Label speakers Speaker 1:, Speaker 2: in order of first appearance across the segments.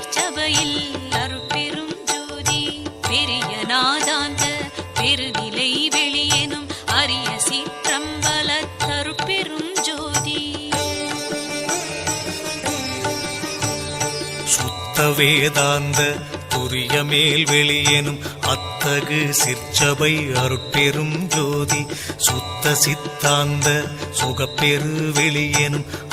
Speaker 1: திருச்சபையில் சீர்ச்சபையில் அருட்பெரும் ஜோதி பெரிய நாதாந்த பெருநிலை வெளியெனும் அரிய சிற்றம்பல தருப்பெரும் ஜோதி.
Speaker 2: சுத்த வேதாந்த புரிய மேல் வெளியேனும் அத்தகு சிற்சபை அருட்பெரும் ஜோதி சுத்த சித்தாந்த சுகப்பெரு வெளியேனும்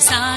Speaker 2: sa